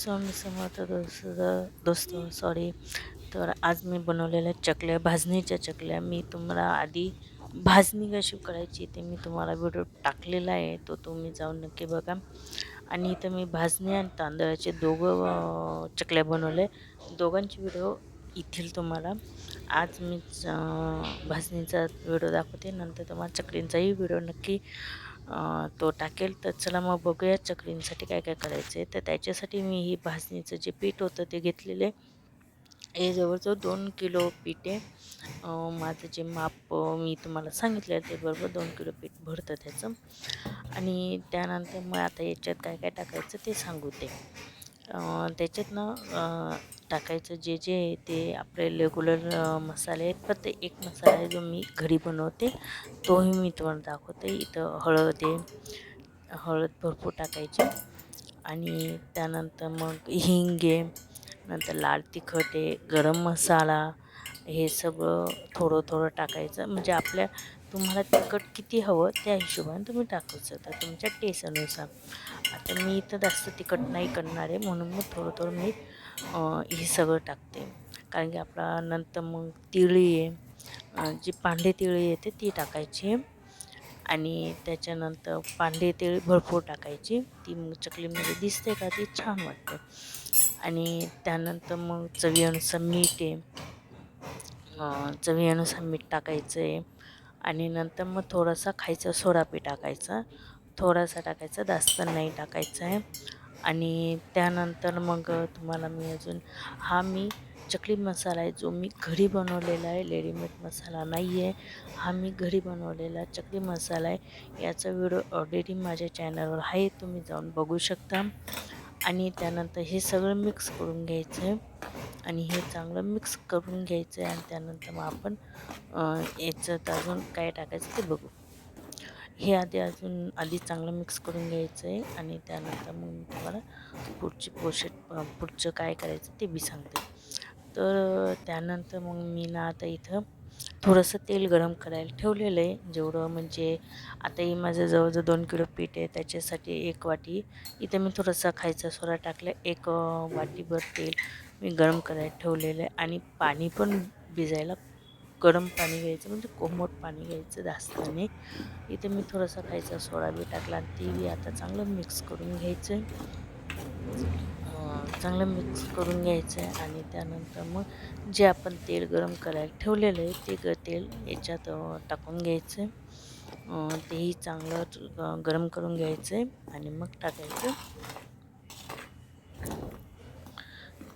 स्वामी समर्थ दोस्त दोस्त सॉरी तर आज मी बनवलेल्या चकल्या भाजणीच्या चकल्या. मी तुम्हाला आधी भाजणी कशी करायची ते मी तुम्हाला व्हिडिओ टाकलेला आहे. तो तुम्ही जाऊन नक्की बघा. आणि इथं मी भाजणी आणि तांदळाचे दोघं चकल्या बनवले. दोघांचे व्हिडिओ येथील तुम्हाला. आज मी भाजणीचा व्हिडिओ दाखवते. नंतर तुम्हाला चकलींचाही व्हिडिओ नक्की तो टाकेल. तर चला मग बघूया चकलींसाठी काय काय करायचं आहे. तर त्याच्यासाठी मी ही भाजणीचं जे पीठ होतं ते घेतलेले हे जवळजवळ दोन किलो पीठ आहे. माझं जे माप मी तुम्हाला सांगितलं आहे ते बरोबर दोन किलो पीठ भरतं त्याचं. आणि त्यानंतर मग आता याच्यात काय काय टाकायचं ते सांगू ते. त्याच्यात ना टाकायचं. जे जे आहे ते आपले रेग्युलर मसाले आहेत. फक्त एक मसाला आहे जो मी घरी बनवते तोही मी तुम्हाला दाखवते. इथं हळद आहे. हळद भरपूर टाकायची. आणि त्यानंतर मग हिंग आहे. नंतर लाल तिखट आहे. गरम मसाला. हे सगळं थोडं थोडं टाकायचं. म्हणजे आपल्या तुम्हाला तिखट किती हवं त्या हिशोबाने तुम्ही टाकू शकता. तुमच्या टेस्टनुसार आता मी इथं जास्त तिखट नाही करणार आहे. म्हणून मग थोडं थोडं मी हे सगळं टाकते. कारण की आपला नंतर मग तिळी आहे. जी पांढरी तिळी येते ती टाकायची. आणि त्याच्यानंतर पांढरी तिळी भरपूर टाकायची. ती मग चकलीमध्ये दिसते का ती छान वाटते. आणि त्यानंतर मग चवीनुसार मीठ आहे. अं, चवीनुसार मीठ टाकायचं आहे. आणि नंतर मग थोडासा खायचा सोडा पी टाकायचा. थोडासा टाकायचा जास्त नाही टाकायचा आहे. आणि त्यानंतर मग तुम्हाला मी अजून हा मी चकली मसाला आहे जो मी घरी बनवलेला आहे. रेडीमेड मसाला नाही आहे हा मी घरी बनवलेला चकली मसाला आहे. याचा व्हिडिओ ऑलरेडी माझ्या चॅनलवर आहे. तुम्ही जाऊन बघू शकता. आणि त्यानंतर हे सगळं मिक्स करून घ्यायचं आहे. आणि हे चांगलं मिक्स करून घ्यायचं आहे. आणि त्यानंतर मग आपण याच्यात अजून काय टाकायचं ते बघू. हे आधी अजून आधी चांगलं मिक्स करून घ्यायचं आहे आणि त्यानंतर मग मी तुम्हाला पुढची पोशेट पुढचं काय करायचं ते बी सांगते. तर त्यानंतर मग मी ना आता इथं थोडंसं तेल गरम करायला ठेवलेलं आहे. जेवढं म्हणजे आता ही माझं जवळजवळ दोन किलो पीठ आहे त्याच्यासाठी एक वाटी. इथं मी थोडासा खायचा सोडा टाकला एक वाटीभर तेल मी गरम करायला ठेवलेलं आहे आणि पाणी पण भिजायला गरम पाणी घ्यायचं म्हणजे कोमट पाणी घ्यायचं जास्त नाही इथे मी थोडासा खायचा सोडा बी टाकला आणि ते बी आता चांगलं मिक्स करून घ्यायचं आहे चांगलं मिक्स करून घ्यायचं आहे आणि त्यानंतर मग जे आपण तेल गरम करायला ठेवलेलं आहे ते ग तेल याच्यात टाकून घ्यायचं आहे तेही चांगलं गरम करून घ्यायचं आहे आणि मग टाकायचं.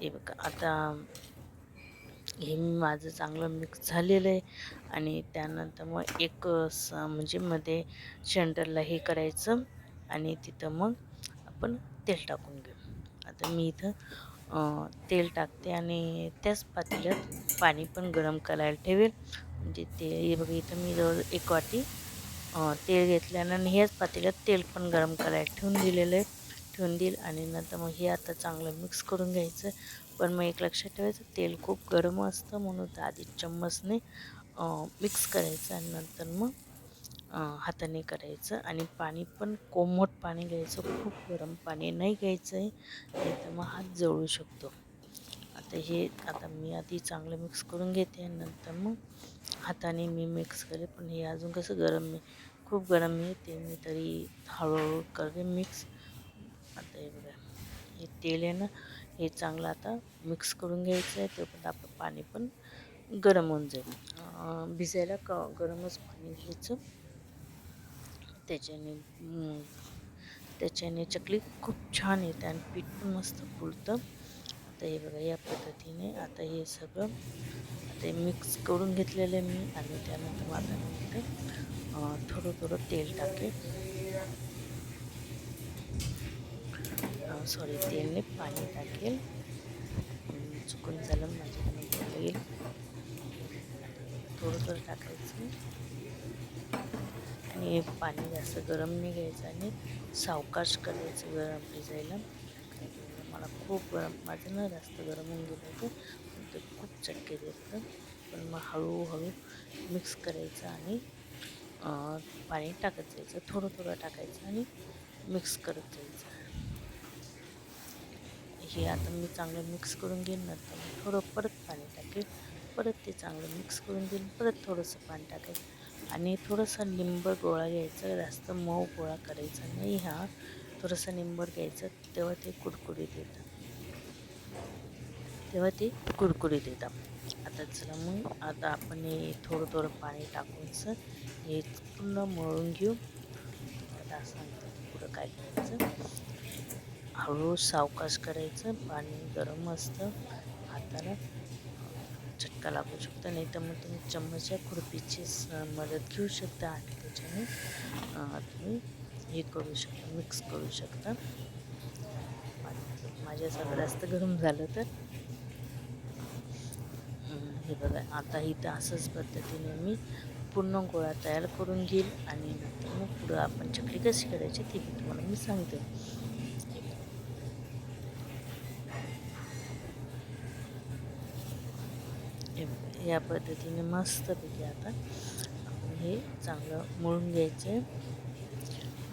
ते बघा आता हे माझं चांगलं मिक्स झालेलं आहे. आणि त्यानंतर मग एक स म्हणजे मध्ये शेंडरला हे करायचं आणि तिथं मग आपण तेल टाकून घेऊ. आता मी इथं तेल टाकते आणि त्याच पातेल्यात पाणी पण गरम करायला ठेवेल. म्हणजे ते हे बघा इथं मी जवळ एक वाटी तेल घेतल्यानं आणि ह्याच पातेल्यात तेल पण गरम करायला ठेवून दिलेलं आहे. ठेवून देईल आणि नंतर मग हे आता चांगलं मिक्स करून घ्यायचं. पण मग एक लक्षात ठेवायचं तेल खूप गरम असतं म्हणून तर आधी चम्मचने मिक्स करायचं आणि नंतर मग हाताने करायचं. आणि पाणी पण कोमट पाणी घ्यायचं खूप गरम पाणी नाही घ्यायचं आहे नाही तर मग हात जळू शकतो. आता हे आता मी आधी चांगलं मिक्स करून घेते आणि नंतर मग हाताने मी मिक्स करेल. पण हे अजून कसं गरम आहे खूप गरम आहे ते मी तरी हळूहळू करेन मिक्स आता हे बघा हे तेल आहे ना हे चांगलं आता मिक्स करून घ्यायचं आहे तोपर्यंत आपलं पाणी पण गरम होऊन जाईल. भिजायला क गरमच पाणी घ्यायचं. त्याच्याने त्याच्याने चकली खूप छान येते आणि पीठ पण मस्त फुलतं. आता हे बघा या पद्धतीने आता हे सगळं ते मिक्स करून घेतलेलं आहे मी आणि त्यानंतर मग आता थोडं थोडं तेल टाकेल. सॉरी तेलने पाणी टाकेल. चुकून झालं माझ्याकडे येईल थोडं थोडं टाकायचं. आणि पाणी जास्त गरम नाही घ्यायचं आणि सावकाश करायचं गरम भिजायला. मला खूप गरम माझं ना जास्त गरम होऊन गेलं होतं. ते खूप चटके देतं पण मग हळूहळू मिक्स करायचं आणि पाणी टाकत जायचं. थोडं थोडं टाकायचं आणि मिक्स करत जायचं. हे आता मी चांगलं मिक्स करून घेईन नंतर थोडं परत पाणी टाकेल. परत ते चांगलं मिक्स करून घेईन परत थोडंसं पाणी टाकेल. आणि थोडंसं लिंब गोळा घ्यायचा जास्त मऊ गोळा करायचा नाही हा. थोडंसं निंबर घ्यायचं तेव्हा ते कुडकुडीत येतं. तेव्हा ते कुडकुडीत देतात आता चला मग आता आपण हे थोडं थोडं पाणी टाकून सर हे पूर्ण मळून घेऊ. आता सांगतो पुढं काय करायचं. हळू सावकाश करायचं पाणी गरम असतं हाताला चटका लागू शकतो. नाही तर मग तुम्ही चम्मचच्या खुर्पीची मदत घेऊ शकता आणि त्याच्याने तुम्ही हे करू शकता मिक्स करू शकता. माझ्यासारखं जास्त गरम झालं तर हे बघा आता इथं असंच पद्धतीने मी पूर्ण गोळा तयार करून घेईल आणि नंतर मग पुढं आपण चकली कशी करायची ती मी तुम्हाला मी सांगते. या पद्धतीने मस्तपैकी आता आपण हे चांगलं मळून घ्यायचं.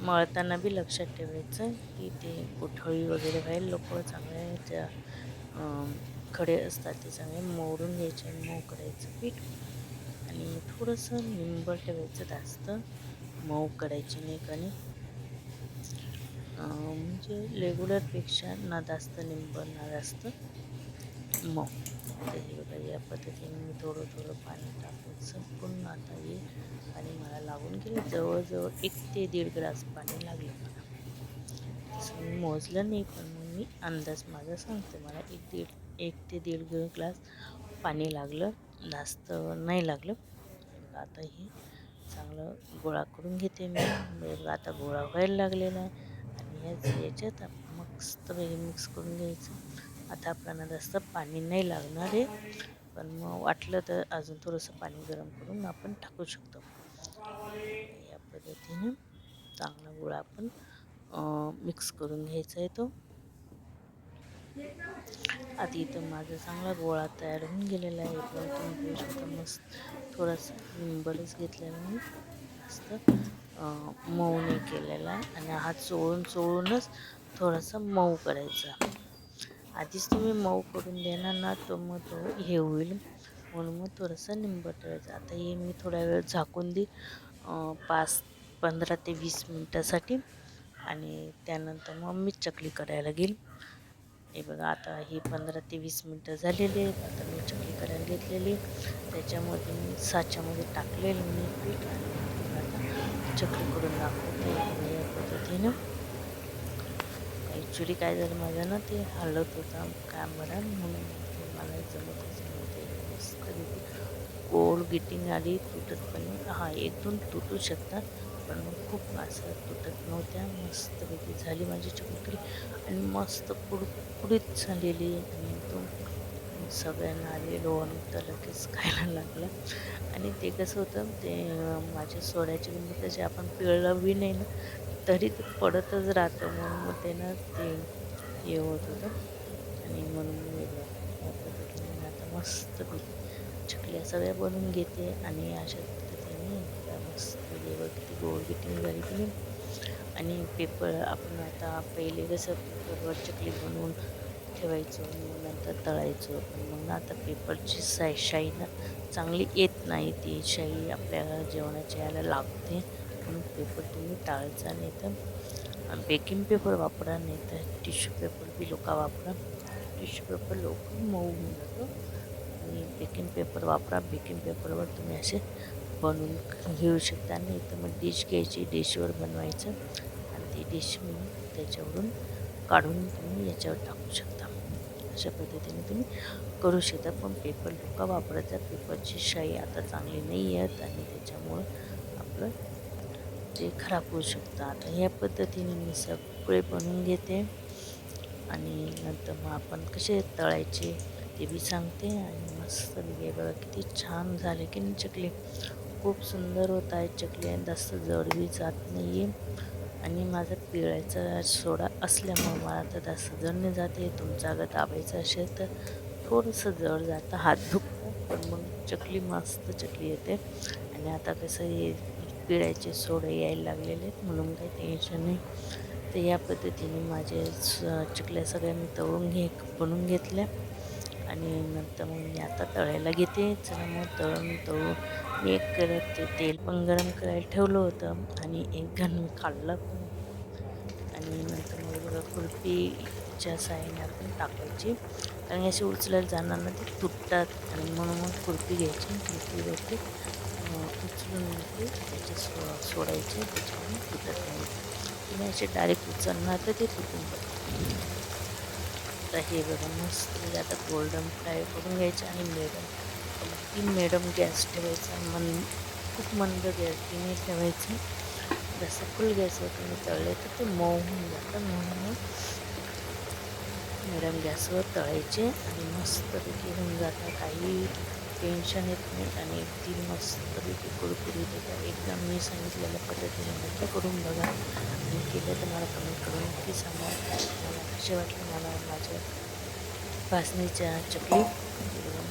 मळताना बी लक्षात ठेवायचं की ते कोठळी वगैरे व्हायला लोक चांगले त्या खडे असतात ते चांगले मोडून घ्यायचे आणि मऊ करायचं पीठ. आणि थोडंसं निंबळ ठेवायचं जास्त मऊ करायचे नाही आणि म्हणजे रेग्युलरपेक्षा ना जास्त निंबळ ना जास्त मऊ. तर हे बघा या पद्धतीने मी थोडं थोडं पाणी टाकून संपूर्ण आता हे पाणी मला लागून गेले. जवळजवळ एक ते दीड ग्लास पाणी लागलं मला. तसं मी मोजलं नाही पण मग मी अंदाज माझा सांगते. मला एक दीड एक ते दीड ग्लास पाणी लागलं. जास्त नाही लागलं. आता हे चांगलं गोळा करून घेते मी. आता गोळा व्हायला लागलेला आहे. आणि ह्याच याच्यात मस्त मिक्स करून घ्यायचं. आता आपल्याला जास्त पाणी नाही लागणार आहे. पण मग वाटलं तर अजून थोडंसं पाणी गरम करून आपण टाकू शकतो. या पद्धतीने चांगला गोळा आपण मिक्स करून घ्यायचा आहे तो. आता इथं माझा चांगला गोळा तयार होऊन गेलेला आहे. पण तुम्ही घेऊ शकता मस्त थोडासा लिंबरच घेतलेला मी मस्त मऊ नाही केलेला आहे. आणि हात चोळून चोळूनच थोडासा मऊ करायचा. आधीच तुम्ही मऊ करून देणार ना तो मग तो हे होईल. म्हणून मग थोडंसं निंबट आता हे मी थोडा वेळ झाकून दे पाच पंधरा ते वीस मिनटासाठी. आणि त्यानंतर मग मी चकली करायला घेईल हे बघा आता हे पंधरा ते वीस मिनटं झालेली आहेत. आता मी चकली करायला घेतलेली त्याच्यामध्ये मी साच्यामध्ये टाकलेलं मी पीठ आणि आता चकली करून दाखवते या पद्धतीनं. ॲक्च्युली काय झालं माझं ना ते हलत होता कॅमेरा म्हणून मला जमत त्याच्यामध्ये मस्त गोल गिटिंग आली तुटत पण हां एक दोन तुटू शकतात पण मग खूप मासा तुटत नव्हत्या. मस्तपैकी झाली माझी चकली आणि मस्त कुडकुडीत झालेली आणि एकदम सगळ्यांना आलेलो तर लगेच खायला लागलं. आणि ते कसं होतं ते माझ्या सोड्याच्या म्हणजे बिंदू आपण पिळवी बी नाही ना तरी ते पडतच राहतं. म्हणून मग ना ते हे होत होतं. आणि म्हणून मी आता मस्त चकल्या सगळ्या बनवून घेते. आणि अशा पद्धतीने मस्त किती गोड किती झाली की आणि पेपर आपण आता पहिले कसं पेपरवर चकली बनवून ठेवायचं मग नंतर तळायचं. पण मग आता पेपरची साय शाई ना चांगली येत नाही. ती शाई आपल्याला जेवणाच्या यायला लागते. म्हणून पेपर तुम्ही टाळायचा नाही तर बेकिंग पेपर वापरा नाही तर टिश्यू पेपर बी लोका वापरा. टिश्यू पेपर लवकर मऊ होऊन जातो. आणि बेकिंग पेपर वापरा. बेकिंग पेपरवर तुम्ही असे बनवून घेऊ शकता. नाही तर मग डिश घ्यायची डिशवर बनवायचं. आणि ती डिश मी त्याच्यावरून काढून तुम्ही याच्यावर टाकू शकता. अशा पद्धतीने तुम्ही करू शकता. पण पेपर लोक वापरतात. पेपरची शाई आता चांगली नाही आहेत आणि त्याच्यामुळं आपलं ते खराब होऊ शकतं. आता ह्या पद्धतीने मी सगळे बनवून घेते आणि नंतर मग आपण कसे तळायचे ते बी सांगते. आणि मस्त वेगळे बघा किती छान झाले की नाही चकली. खूप सुंदर होत आहे चकली आणि जास्त जड बी जात नाही आहे आणि माझा पिळायचा सोडा असल्यामुळं मला तर जास्त जड नाही जाते तुमचा अगर दाबायचं असेल तर थोडंसं जड जातं. हात दुखतो पण मग चकली मस्त चकली येते. आणि आता कसं हे पिळायचे सोडे यायला लागलेले आहेत. म्हणून काही टेन्शन नाही. तर या पद्धतीने माझे स- चकल्या सगळ्या मी तळून घे बनवून घेतल्या. आणि नंतर मग मी आता तळायला घेते. चला मग तळून तो मी एक करत ते तेल पण गरम करायला ठेवलं होतं आणि एक घाण मी काढलं पण. आणि नंतर मग बघा खुर्पीच्या साहाय्याने आपण टाकायची. कारण अशी उचलायला जाणार ना ते तुटतात. आणि म्हणून मग खुर्पी घ्यायची. खुर्पीवरती अं, उचलून ते त्याचे सो सोडायचे. त्याच्यामुळे तुटत नाही. तुम्ही असे डायरेक्ट उचलणार तर ते तुटून पडतात आता हे बघा मस्त म्हणजे आता गोल्डन फ्राय करून घ्यायचं आणि मॅडम अगदी मॅडम गॅस ठेवायचा मन खूप मंद गॅस तिने ठेवायचं. जसं फुल गॅसवर तुम्ही तळले तर ते मऊ होऊन जातं. म्हणून मग गॅसवर तळायचे आणि मस्तपैकी होऊन जातं. काही टेन्शन येत नाही आणि अगदी मस्त कुरकुरीत येतात एकदम मी सांगितलेल्या पद्धतीने नक्की करून बघा. आणि केलं तर मला कमेंट करून नक्की सांगा. मला कसे वाटलं मला माझ्या भाजणीच्या चकली. ते बघा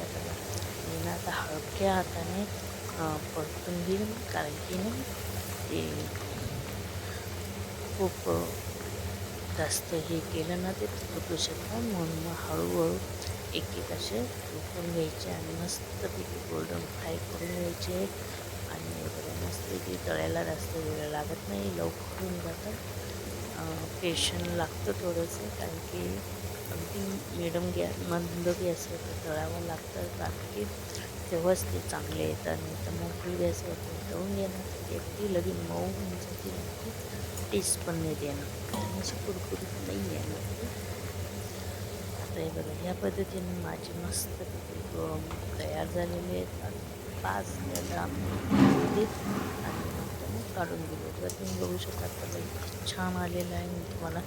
आता मी ना आता हलक्या हाताने परतून घेईल कारण की ना ते खूप जास्त हे केलं ना ते तुटू शकतं. म्हणून मग हळूहळू एक एक असे उकळून घ्यायचे आणि मस्तपैकी गोल्डन फ्राय करून घ्यायचे. आणि बघा मस्तपैकी तळायला जास्त वेळ लागत नाही लवकर होऊन जातं. पेशन लागतं थोडंसं कारण की अगदी मिडम गॅस मंद गॅसवर तर तळावं लागतं. कारण की तेव्हाच ते चांगले येतात नाही तर मग फुल गॅसवर ते तळून घेणार. ते अगदी लगेच मऊ म्हणजे ती टेस्ट पण नाही देणार. आणि अशी कुरकुरीत नाही येणार मस्त आहे बघा ह्या पद्धतीने माझे मस्त तयार झालेले आहेत आणि पाच मिनिटं आणि काढून दिले. तर तुम्ही बघू शकता तर इतकं छान आलेलं आहे. मी तुम्हाला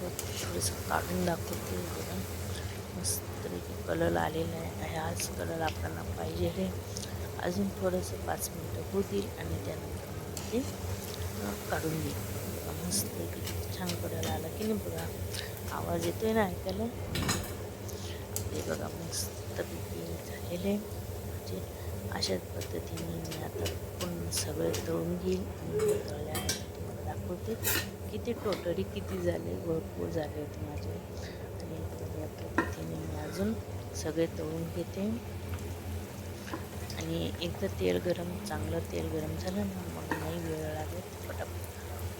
थोडंसं काढून दाखवते. बघा मस्तपैकी कलर आलेला आहे. हाच कलर आपल्याला पाहिजे आहे. अजून थोडंसं पाच मिनटं होतील आणि त्यानंतर ते काढून घेईल. मस्त छान कलर आला की नाही बघा. आवाज येतोय ना ऐकायला? हे बघा मस्तपैकी झालेले म्हणजे अशाच पद्धतीने मी आता पण सगळं तळून घेईल आणि तळल्यानंतर तुम्हाला दाखवते किती टोटली किती झाले भरपूर झाले होते माझे. आणि या पद्धतीने मी अजून सगळे तळून घेते. आणि एकदा तेल गरम चांगलं तेल गरम झालं ना मग नाही वेळ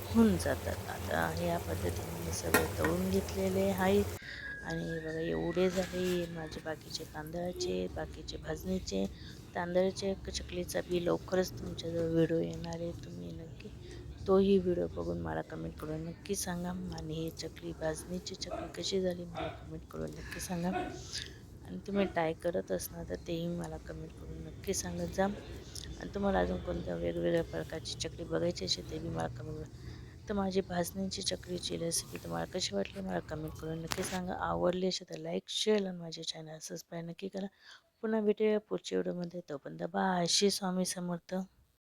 होऊन जातात. आता ह्या पद्धतीने मी सगळे तळून घेतलेले आहेत आणि बघा एवढे झाले माझे बाकीचे तांदळाचे बाकीचे भाजणीचे. तांदळाचे चकलीचा बी लवकरच तुमच्याजवळ व्हिडिओ येणार आहे. तुम्ही नक्की तोही व्हिडिओ बघून मला कमेंट करून नक्की सांगा. आणि हे चकली भाजणीची चकली कशी झाली मला कमेंट करून नक्की सांगा. आणि तुम्ही ट्राय करत असणार तर तेही मला कमेंट करून नक्की सांगत जा. आणि तुम्हाला अजून कोणत्या वेगवेगळ्या प्रकारची चकली बघायची असेल ते बी मला कमेंट तर माझी भाजणीची चकलीची रेसिपी तुम्हाला कशी वाटली मला कमेंट करून नक्की सांगा. आवडली असेल तर लाईक शेअर आणि माझ्या चॅनल सबस्क्राईब नक्की करा. पुन्हा भेटूया पुढच्या व्हिडिओमध्ये तोपर्यंत बाय श्री स्वामी समर्थ.